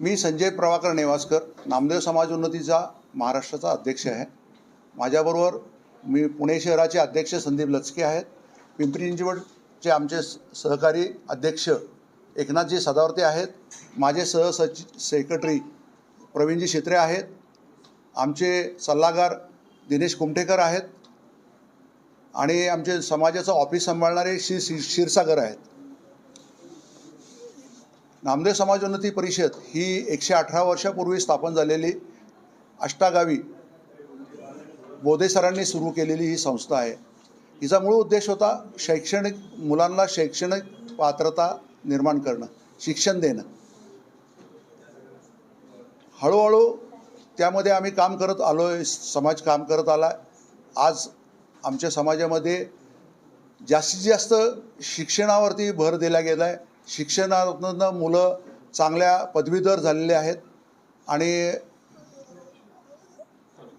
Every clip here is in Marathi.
मी संजय प्रभाकर नेवासकर नामदेव समाज उन्नतीचा महाराष्ट्राचा अध्यक्ष आहे. माझ्याबरोबर मी पुणे शहराचे अध्यक्ष संदीप लचके आहेत. पिंपरी चिंचवडचे आमचे स- सहकारी अध्यक्ष एकनाथजी सदावर्ते आहेत. माझे सहसचि सेक्रेटरी प्रवीणजी शित्रे आहेत. आमचे सल्लागार दिनेश कुमठेकर आहेत. आणि आमचे समाजाचं ऑफिस सांभाळणारे श्री श्री- क्षीरसागर आहेत. नामदेव समाज उन्नती परिषद ही एकशे अठरा वर्षापूर्वी स्थापन झालेली अष्टागावी बोधेसरांनी सुरू केलेली ही संस्था आहे. हिचा मूळ उद्देश होता शैक्षणिक मुलांना शैक्षणिक पात्रता निर्माण करणं शिक्षण देणं. हळूहळू त्यामध्ये आम्ही काम करत आलो आहे समाज काम करत आला आज आमच्या समाजामध्ये जास्तीत जास्त शिक्षणावरती भर दिला गेला आहे शिक्षणातनं मुलं चांगल्या पदवीधर झालेले आहेत. आणि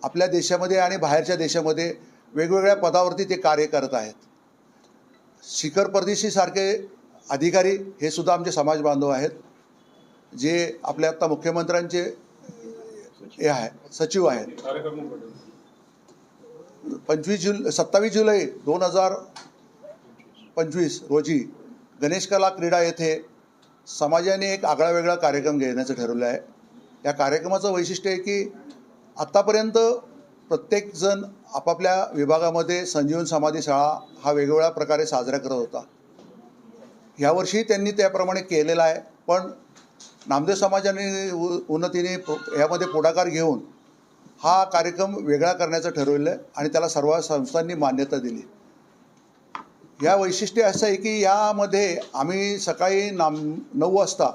आपल्या देशामध्ये आणि बाहेरच्या देशामध्ये वेगवेगळ्या पदावरती ते कार्य करत आहेत. शिखर परदेशीसारखे अधिकारी हे सुद्धा आमचे समाज बांधव आहेत. जे आपल्या आत्ता मुख्यमंत्र्यांचे हे आहे सचिव आहेत. पंचवीस जुल सत्तावीस जुलै दोन हजार पंचवीस रोजी गणेश कला क्रीडा येथे समाजाने एक आगळा वेगळा कार्यक्रम घेण्याचं ठरवलं आहे. या कार्यक्रमाचं वैशिष्ट्य आहे की आत्तापर्यंत प्रत्येकजण आपापल्या विभागामध्ये संजीवन समाधी शाळा हा वेगवेगळ्या प्रकारे साजरा करत होता. यावर्षी त्यांनी त्याप्रमाणे केलेला आहे. पण नामदेव समाजाने उ- उन्नतीने यामध्ये पुढाकार घेऊन हा कार्यक्रम वेगळा करण्याचं ठरवलं आहे आणि त्याला सर्व संस्थांनी मान्यता दिली. या वैशिष्ट्य असं आहे की यामध्ये आम्ही सकाळी नाम नऊ वाजता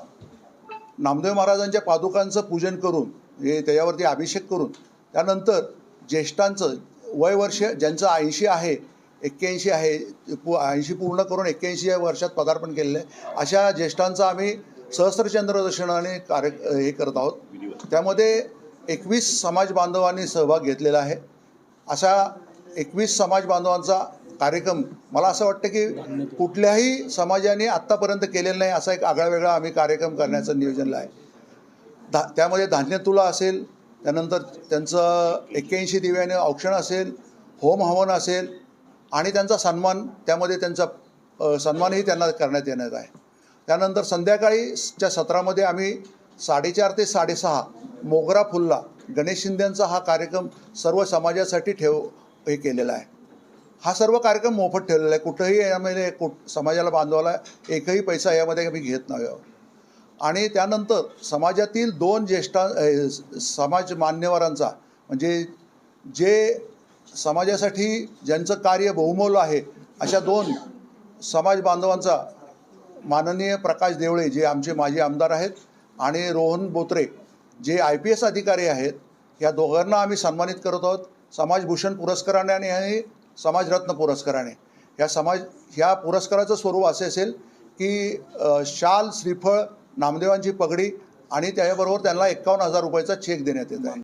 नामदेव महाराजांच्या पादुकांचं पूजन करून हे त्याच्यावरती अभिषेक करून त्यानंतर ज्येष्ठांचं वय वर्ष ज्यांचं ऐंशी आहे एक्क्याऐंशी आहे पू ऐंशी पूर्ण करून एक्क्याऐंशी या वर्षात पदार्पण केलेलं आहे. अशा ज्येष्ठांचं आम्ही सहस्रचंद्र दर्शनाने कार्य हे करत आहोत. त्यामध्ये एकवीस समाज बांधवांनी सहभाग घेतलेला आहे. अशा एकवीस समाज बांधवांचा कार्यक्रम. मला असं वाटतं की कुठल्याही समाजाने आत्तापर्यंत केलेला नाही असा एक आगळा वेगळा आम्ही कार्यक्रम करण्याचं नियोजनला आहे. धा त्यामध्ये धान्य तुला असेल त्यानंतर त्यांचं एक्क्याऐंशी दिव्याने औक्षण असेल होम हवन असेल आणि त्यांचा सन्मान त्यामध्ये त्यांचा सन्मानही त्यांना करण्यात येणार आहे. त्यानंतर संध्याकाळीच्या सत्रामध्ये आम्ही साडेचार ते साडेसहा मोगरा फुल्ला गणेश शिंदेंचा हा कार्यक्रम सर्व समाजासाठी ठेव हे केलेला आहे. हा सर्व कार्यक्रम मोफत ठेवलेला आहे. कुठंही यामध्ये कुठ समाजाला बांधवाला एकही पैसा यामध्ये आम्ही घेत नाही आहोत. आणि त्यानंतर समाजातील दोन ज्येष्ठा समाज मान्यवरांचा म्हणजे जे समाजासाठी ज्यांचं कार्य बहुमोल आहे अशा दोन समाज बांधवांचा माननीय प्रकाश देवळे जे आमचे माजी आमदार आहेत आणि रोहन बोत्रे जे आय पी एस अधिकारी आहेत या दोघांना आम्ही सन्मानित करत आहोत. समाजभूषण पुरस्काराने आणि आणि समाजरत्न पुरस्काराने. ह्या समाज ह्या पुरस्काराचं स्वरूप असे असेल की शाल श्रीफळ नामदेवांची पगडी आणि त्याच्याबरोबर त्यांना एकावन्न हजार रुपयाचा चेक देण्यात येत आहे.